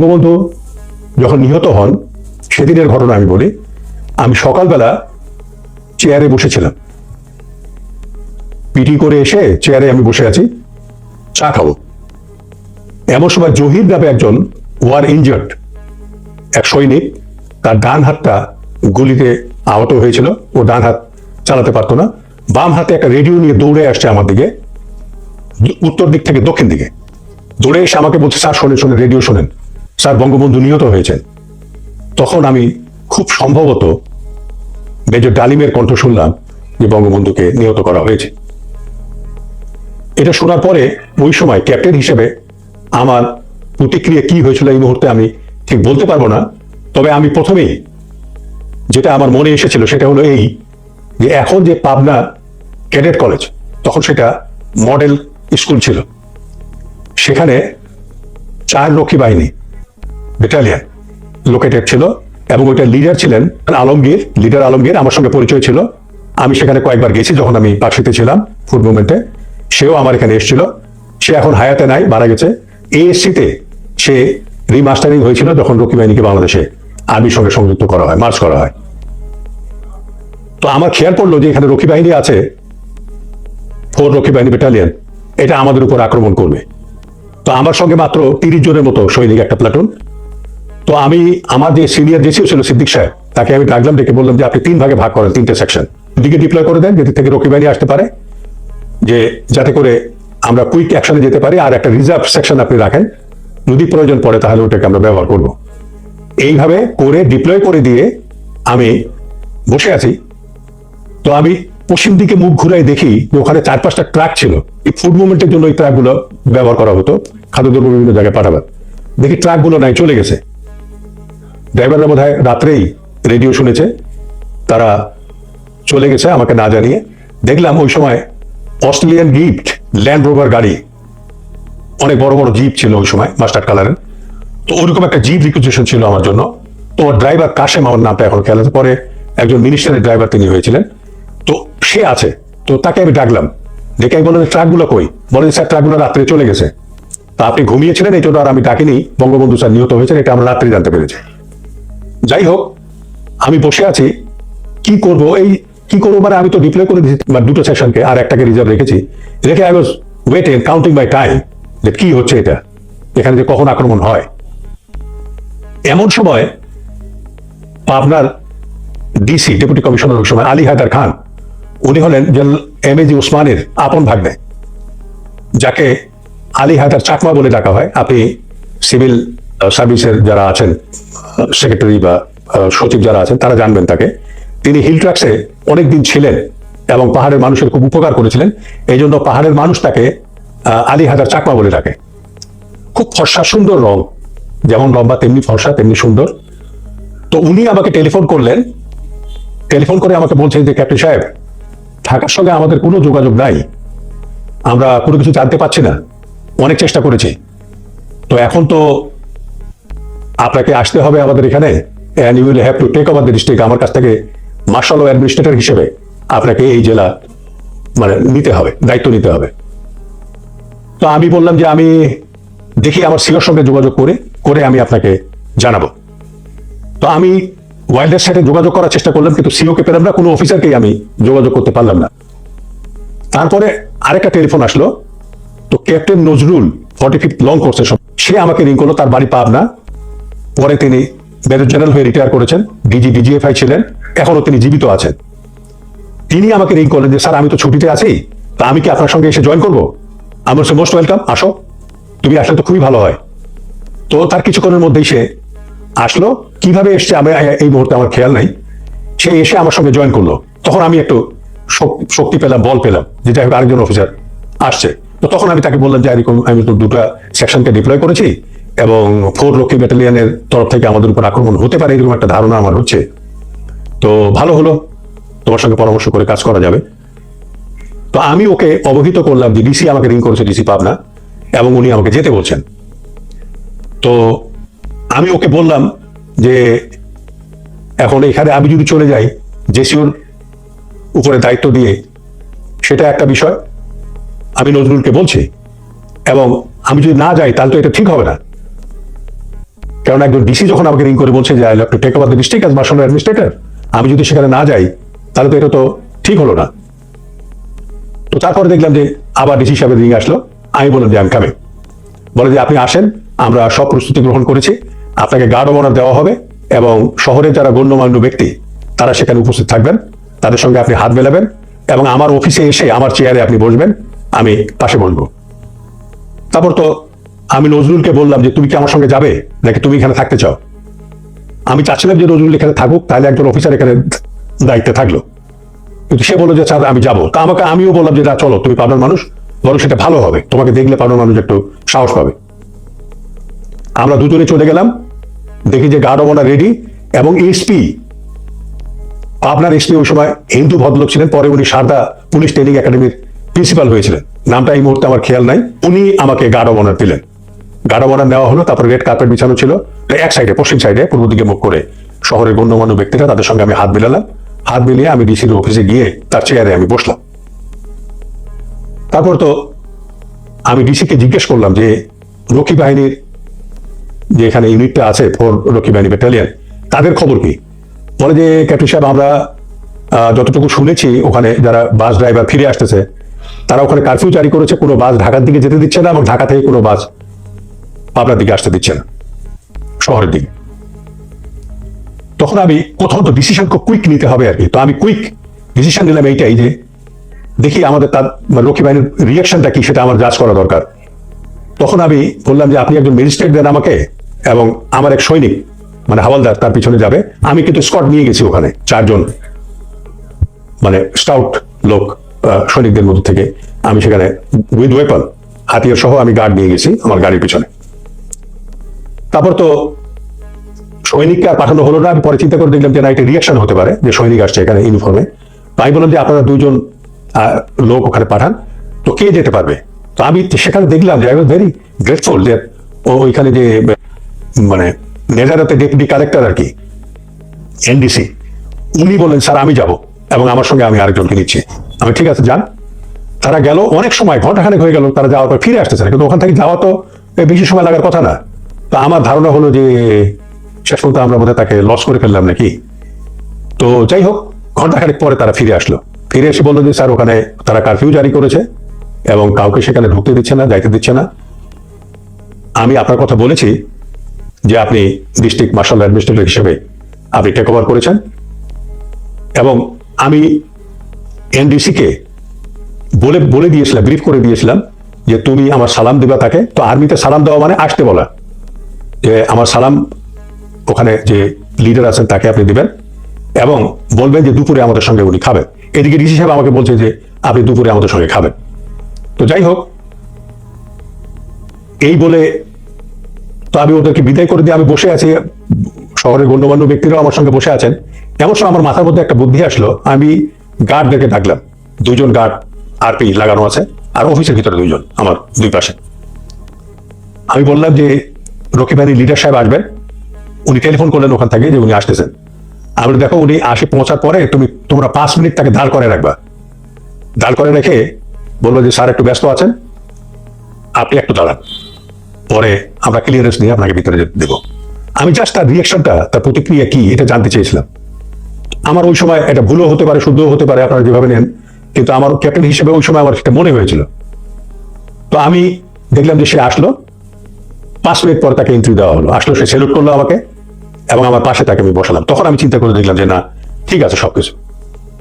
বঙ্গবন্ধু যখন নিহত হন, সেদিনের ঘটনা আমি বলি, আমি সকালবেলা চেয়ারে বসেছিলাম। পিটি করে এসে চেয়ারে আমি বসে আছি, চা খাব। এমন সময় জহির নামে একজন ওয়ার ইনজার্ড, এক সৈনিক, তার ডান হাতটা গুলিতে আহত হয়েছিল, ও ডান হাত চালাতে পারতো না। বাম হাতে একটা রেডিও নিয়ে দৌড়ে আসছে আমার দিকে, উত্তর দিক থেকে দক্ষিণ দিকে। দৌড়ে এসে আমাকে বলছে, স্যার, শোনেন শোনেন, রেডিও শোনেন। স্যার, বঙ্গবন্ধু নিহত হয়েছেন। তখন আমি খুব সম্ভবত মেজর ডালিমের কণ্ঠ শুনলাম যে বঙ্গবন্ধুকে নিহত করা হয়েছে। এটা শোনার পরে ওই সময় ক্যাপ্টেন হিসেবে আমার প্রতিক্রিয়া কি হয়েছিল এই মুহূর্তে আমি ঠিক বলতে পারব না, তবে আমি প্রথমেই যেটা আমার মনে এসেছিল সেটা হলো এই যে এখন যে পাবনা ক্যাডেট কলেজ, তখন সেটা মডেল স্কুল ছিল। সেখানে চার রক্ষী বাহিনী ব্যাটালিয়ান লোকেটেড ছিল এবং ওইটার লিডার ছিলেন আলমগীর লিডার আলমগীর আমার সঙ্গে পরিচয় ছিল। আমি সেখানে কয়েকবার গেছি যখন আমি পাকশিতে ছিলাম ফুড মুভমেন্টে সেও আমার এখানে এসেছিল। সে এখন হায়াতে নাই, মারা গেছে। এএসসিতে সে রিমাস্টারিং হয়েছিল যখন রক্ষী বাহিনীকে বাংলাদেশে আর্মির সঙ্গে সংযুক্ত করা হয় মার্চ করা হয়। তো আমার খেয়াল পড়ল যে এখানে রক্ষী বাহিনী আছে ফোর রক্ষী বাহিনী ব্যাটালিয়ন এটা আমাদের উপর আক্রমণ করবে। তো আমার সঙ্গে মাত্র তিরিশ জনের মতো সৈনিক একটা প্লাটুন তো আমি, আমার যে সিনিয়র জেসিও ছিল সিদ্দিক সাহেব, তাকে আমি ডাকলাম, ডেকে বললাম যে আপনি তিন ভাগে ভাগ করেন, তিনটে সেকশন দিকে ডিপ্লয় করে দেন, যেদিক থেকে রক্ষী বাহিনী আসতে পারে, যে যাতে করে আমরা কুইক অ্যাকশনে যেতে পারি, আর একটা রিজার্ভ সেকশন আপনি রাখেন। যদি প্রয়োজন পড়ে, তাহলে ওটাকে আমরা ব্যবহার করব। এইভাবে করে ডিপ্লয় করে দিয়ে আমি বসে আছি। তো আমি পশ্চিম দিকে মুখ ঘুরাই দেখি যে ওখানে চার পাঁচটা ট্রাক ছিল। এই ফুড মুভমেন্টের জন্য এই ট্রাকগুলো ব্যবহার করা হতো। খাদ্যদ্রব্য বিভিন্ন জায়গায় পাঠাবার দেখি ট্রাকগুলো নাই, চলে গেছে। ড্রাইভাররা বোধ হয় রাত্রেই রেডিও শুনেছে। তারা চলে গেছে আমাকে না জানিয়ে। দেখলাম ওই সময় অস্ট্রেলিয়ান গিফট ল্যান্ড রোভার গাড়ি। অনেক বড় বড় জিপ ছিল ওই সময় মাস্টার কালারের। তো ওরকম একটা জিপ রিকুইজিশন ছিল আমার জন্য। তো ড্রাইভার কাশেম আমার নামটা এখন খেয়াল আছে। পরে একজন মিনিস্টারের ড্রাইভার তিনি হয়েছিলেন। তো সে আছে। তো তাকে আমি ডাকলাম। ডেকে আমি বললাম ট্রাকগুলো কই? বলে যে, স্যার ট্রাকগুলো রাত্রে চলে গেছে। তা আপনি ঘুমিয়েছিলেন এই জন্য আর আমি ডাকিনি। বঙ্গবন্ধু স্যার নিহত হয়েছেন এটা আমরা রাত্রে জানতে পেরেছি। যাই হোক আমি বসে আছি। কি করব? এই কি করব মানে আমি তো ডিপ্লয় করে দিয়েছি মানে দুটো সেকশনকে আর একটাকে রিজার্ভ রেখেছি। রেখে I was waiting counting my time যে কি হচ্ছে এটা, এখানে যে কখন আক্রমণ হয়। এমন সময়, পাবনার ডিসি ডেপুটি কমিশনার সময়, আলী হায়দার খান, উনি হলেন জেনারেল এম এ জি ওসমানের আপন ভাগ্নে, যাকে আলী হায়দার চাকমা বলে ডাকা হয়। আপনি সিভিল সার্ভিসের যারা আছেন সেক্রেটারি বা সচিব যারা আছেন, তারা জানবেন তাকে। তিনি হিল ট্রাক্সে অনেকদিন ছিলেন এবং পাহাড়ের মানুষের খুব উপকার করেছিলেন। এই জন্য পাহাড়ের মানুষ তাকে আলী হাজার চাকমা বলে ডাকে। খুব ফর্সা, সুন্দর রং। যেমন লম্বা, তেমনি ফর্সা, তেমনি সুন্দর। তো উনি আমাকে টেলিফোন করলেন। টেলিফোন করে আমাকে বলছেন যে, ক্যাপ্টেন সাহেব, ঢাকার সঙ্গে আমাদের কোনো যোগাযোগ নাই। আমরা কোনো কিছু জানতে পারছি না। অনেক চেষ্টা করেছি। তো এখন তো আপনাকে আসতে হবে আমাদের এখানে and you will have to take over the district আমার কাছ থেকে মার্শাল অ্যাডমিনিস্ট্রেটর হিসেবে আপনাকে এই জেলা মানে নিতে হবে, দায়িত্ব নিতে হবে। তো আমি বললাম যে আমি দেখি আমার সিওর সঙ্গে যোগাযোগ করে করে আমি আপনাকে জানাব। তো আমি ওয়াইল্ডের সাথে যোগাযোগ করার চেষ্টা করলাম, কিন্তু সিওকে পেলাম না, কোনো অফিসারকেই আমি যোগাযোগ করতে পারলাম না। তারপরে আরেকটা টেলিফোন আসলো, তো captain Nazrul forty fifth long কোর্সের সে আমাকে রিং করল, তার বাড়ি পাবনা পরে তিনি মেজর জেনারেল হয়ে রিটায়ার করেছেন ডিজি ডিজিএফআই ছিলেন এখনও তিনি জীবিত আছেন। তিনি আমাকে রিং করলেন যে, স্যার, আমি তো ছুটিতে আছি, তা আমি কি আপনার সঙ্গে এসে জয়েন করব? আমার সে মোস্ট ওয়েলকাম আসো। তুমি আসলে তো খুবই ভালো হয়। তো তার কিছুক্ষণের মধ্যেই সে আসলো। কীভাবে এসছে আমি এই মুহূর্তে আমার খেয়াল নাই। সে এসে আমার সঙ্গে জয়েন করল। তখন আমি একটু শক্তি পেলাম, বল পেলাম যে, যাই হোক, আরেকজন অফিসার আসছে। তো তখন আমি তাকে বললাম যে আমি তো দুটো সেকশনকে ডিপ্লয় করেছি এবং ফোর রক্ষী ব্যাটালিয়ানের তরফ থেকে আমাদের উপর আক্রমণ হতে পারে এরকম একটা ধারণা আমার হচ্ছে। তো ভালো হলো। তোমার সঙ্গে পরামর্শ করে কাজ করা যাবে। তো আমি ওকে অবহিত করলাম যে ডিসি আমাকে রিং করেছে, ডিসি পাবনা, এবং উনি আমাকে যেতে বলছেন। তো আমি ওকে বললাম যে, এখন এখানে আমি যদি চলে যাই, জেসিওর উপরে দায়িত্ব দিয়ে, সেটা একটা বিষয়। আমি নজরুলকে বলছি। এবং আমি যদি না যাই, তাহলে তো এটা ঠিক হবে না। কারণ একজন ডিসি যখন আমাকে রিং করে বলছে যে I love to take over the district as martial administrator আমি যদি সেখানে না যাই, তাহলে তো এটা তো ঠিক হলো না। তো তারপরে দেখলাম যে, আবার ডিসি সাহেবের রিং আসলো। আমি বললাম যে আমি কামিং বলে যে, আপনি আসেন, আমরা সব প্রস্তুতি গ্রহণ করেছি। আপনাকে গার্ড অব অনার দেওয়া হবে এবং শহরের যারা গণ্যমান্য ব্যক্তি, তারা সেখানে উপস্থিত থাকবেন। তাদের সঙ্গে আপনি হাত মেলাবেন এবং আমার অফিসে এসে আমার চেয়ারে আপনি বসবেন। আমি পাশে বসবো। তারপর তো আমি নজরুলকে বললাম যে, তুমি কি আমার সঙ্গে যাবে? নাকি তুমি এখানে থাকতে চাও? আমি চাচ্ছিলাম যে, নজরুল এখানে থাকুক, তাহলে একজন অফিসার এখানে দায়িত্বে থাকল। কিন্তু সে বলল যে স্যার আমি যাব। তা আমাকে, আমিও বললাম যে, না, চলো, তুমি পাবনার মানুষ, বরং সেটা ভালো হবে। তোমাকে দেখলে পাবনার মানুষ একটু সাহস পাবে। আমরা দুজনে চলে গেলাম, দেখি যে গার্ড অবনা রেডি এবং এসপি আপনার এসপি ওই সময় হিন্দু ভদ্রলোক ছিলেন, পরে উনি সারদা পুলিশ ট্রেনিং একাডেমির প্রিন্সিপাল হয়েছিলেন। নামটা এই মুহূর্তে আমার খেয়াল নাই। উনি আমাকে গার্ড অব অনার দিলেন। অনার নেওয়া হলো, তারপর রেড কার্পেট বিছানো ছিল। এক সাইডে পশ্চিম সাইডে পূর্ব দিকে মুখ করে শহরের গণ্যমান্য ব্যক্তিরা তাদের সঙ্গে আমি হাত মিলালাম। হাত মিলিয়ে আমি ডিসির অফিসে গিয়ে তার চেয়ারে আমি বসলাম। তারপর তো আমি ডিসিকে জিজ্ঞেস করলাম যে, রক্ষী বাহিনীর যে এখানে ইউনিটটা আছে ফোর রক্ষী বাহিনী ব্যাটালিয়ন তাদের খবর কি? বলে যে ক্যাপ্টেন সাহেব, আমরা যতটুকু শুনেছি, ওখানে যারা বাস ড্রাইভার ফিরে আসতেছে, তারা ওখানে কারফিউ জারি করেছে, কোনো বাস ঢাকার দিকে যেতে দিচ্ছে না, এবং ঢাকা থেকে কোনো বাস পাবনার দিকে আসতে দিচ্ছে না শহরের দিকে। তখন আমি কোথাও তো ডিসিশন খুব কুইক নিতে হবে আর কি। তো আমি কুইক ডিসিশন নিলাম এইটাই যে দেখি আমাদের তার মানে রক্ষী বাহিনীর রিয়াকশনটা কি, সেটা আমার জাজ করা দরকার। তখন আমি বললাম যে, আপনি একজন ম্যাজিস্ট্রেট দেন আমাকে এবং আমার এক সৈনিক মানে হাওয়ালদার তার পিছনে যাবে। আমি কিন্তু স্কট নিয়ে গেছি ওখানে চারজন মানে স্টাউট লোক সৈনিকদের মধ্যে থেকে। আমি সেখানে উইথ ওয়েপন হাতিয়ার সহ আমি গার্ড নিয়ে গেছি আমার গাড়ির পিছনে। তারপর তো সৈনিককে আর পাঠানো হলো না। আমি পরে চিন্তা করে দেখলাম যে না, একটা রিয়াকশন হতে পারে যে সৈনিক আসছে এখানে ইউনিফর্মে আমি বললাম যে আপনারা দুজন লোক ওখানে পাঠান। তো কে যেতে পারবে? তো আমি সেখানে দেখলাম যে আই ওয়াজ ভেরি গ্রেটফুল যে ওইখানে যে মানে নেজারাতে ডেপুটি কালেক্টর আর কি এনডিসি উনি বললেন, স্যার, আমি যাব এবং আমার সঙ্গে আমি আরেকজনকে নিচ্ছি। আমি, ঠিক আছে, যান। তারা গেল। অনেক সময় ঘন্টাখানেক হয়ে গেল, তারা যাওয়ার পর ফিরে আসতেছে কিন্তু ওখান থেকে যাওয়া তো বেশি সময় লাগার কথা না। তো আমার ধারণা হলো যে শেষ পর্যন্ত আমরা বোধহয় তাকে লস করে ফেললাম নাকি? তো যাই হোক ঘন্টাখানেক পরে তারা ফিরে আসলো। ফিরে এসে বলল যে, স্যার, ওখানে তারা কারফিউ জারি করেছে এবং কাউকে সেখানে ঢুকতে দিচ্ছে না, যাইতে দিচ্ছে না। আমি আপনার কথা বলেছি যে, আপনি ডিস্ট্রিক্ট মার্শাল অ্যাডমিনিস্ট্রেটর হিসেবে আপনি টেক ওভার করেছেন এবং আমি এনডিসি কে বলে বলে দিয়েছিলাম ব্রিফ করে দিয়েছিলাম যে, তুমি আমার সালাম দেবা তাকে। তো আর্মিতে সালাম দেওয়া মানে আসতে বলা। যে আমার সালাম ওখানে যে লিডার আছেন, তাকে আপনি দিবেন এবং বলবেন যে দুপুরে আমাদের সঙ্গে উনি খাবেন। এদিকে ডিসি সাহেব আমাকে বলছে যে আপনি দুপুরে আমাদের সঙ্গে খাবেন। তো যাই হোক, এই বলে তো আমি ওদেরকে বিদায় করে দিয়ে আমি বসে আছি। শহরের গণ্যমান্য ব্যক্তিরাও আমার সঙ্গে বসে আছেন। এমন সময় আমার মাথার মধ্যে একটা বুদ্ধি আসলো। আমি গার্ডদেরকে ডাকলাম। দুইজন গার্ড আরপি লাগানো আছে, আর অফিসের ভিতরে দুইজন, আমার দুই পাশে। আমি বললাম যে রকি বাহিনীর লিডার সাহেব আসবেন, উনি টেলিফোন করলেন ওখান থেকে যে উনি আসতেছেন। আমি দেখো উনি আসে পৌঁছার পরে তুমি, তোমরা পাঁচ মিনিট তাকে দাঁড় করে রাখবা। দাঁড় করে রেখে বলব যে, স্যার একটু ব্যস্ত আছেন, আপনি একটু দাঁড়ান। পরে আমরা ক্লিয়ারেন্স নিয়ে আপনাকে ভিতরে দেবো। আমি জাস্ট তার রিয়াকশনটা তার প্রতিক্রিয়া কি, এটা জানতে চেয়েছিলাম। আমার ওই সময় এটা ভুলও হতে পারে, শুদ্ধও হতে পারে, আপনারা যেভাবে নেন, কিন্তু আমার ক্যাপ্টেন হিসেবে ওই সময় আমার সেটা মনে হয়েছিল। তো আমি দেখলাম যে সে আসলো পাঁচ মিনিট পর তাকে এন্ট্রি দেওয়া হলো। আসলো, সে সেলুট করল আমাকে এবং আমার পাশে তাকে আমি বসালাম। তখন আমি চিন্তা করে দেখলাম যে, না, ঠিক আছে সবকিছু।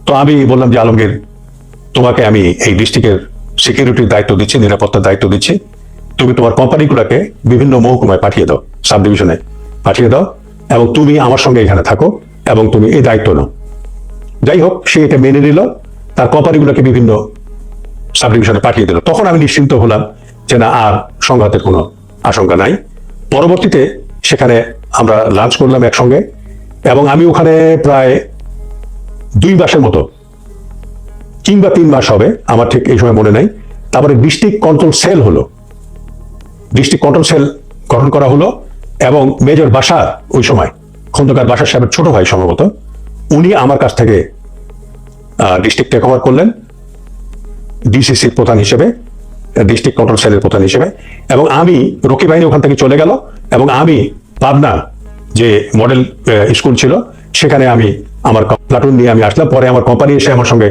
তো আমি বললাম যে, আলমগীর, তোমাকে আমি এই ডিস্ট্রিক্টের সিকিউরিটির দায়িত্ব দিচ্ছি, নিরাপত্তার দায়িত্ব দিচ্ছি। তুমি তোমার কোম্পানিগুলোকে বিভিন্ন মহকুমায় পাঠিয়ে দাও সাব ডিভিশনে পাঠিয়ে দাও এবং তুমি আমার সঙ্গে এখানে থাকো এবং তুমি এই দায়িত্ব নাও। যাই হোক, সে এটা মেনে নিল, তার কোম্পানিগুলোকে বিভিন্ন সাব ডিভিশনে পাঠিয়ে দিল। তখন আমি নিশ্চিন্ত হলাম যে, না, আর সংঘাতের কোনো আশঙ্কা নাই। পরবর্তীতে সেখানে আমরা লাঞ্চ করলাম একসঙ্গে এবং আমি ওখানে প্রায় দুই মাসের মতো, কিংবা তিন মাস হবে, আমার ঠিক এই সময় মনে নাই। তারপরে ডিস্ট্রিক্ট কন্ট্রোল সেল হলো। ডিস্ট্রিক্ট কন্ট্রোল সেল গঠন করা হলো এবং মেজর বাসা ওই সময়, খন্দকার বাসার সাহেবের ছোট ভাই সম্ভবত, উনি আমার কাছ থেকে ডিস্ট্রিক্ট টেক ওভার করলেন, ডিসিসির প্রধান হিসেবে। ডিস্ট্রিক্ট কন্ট্রোল সেলের প্রধান হিসেবে। এবং আমি রকি বাহিনী ওখান থেকে চলে গেল এবং আমি পাবনা যে মডেল স্কুল ছিল, সেখানে আমি আমার প্লাটুন নিয়ে আমি আসলাম। পরে আমার কোম্পানি এসে আমার সঙ্গে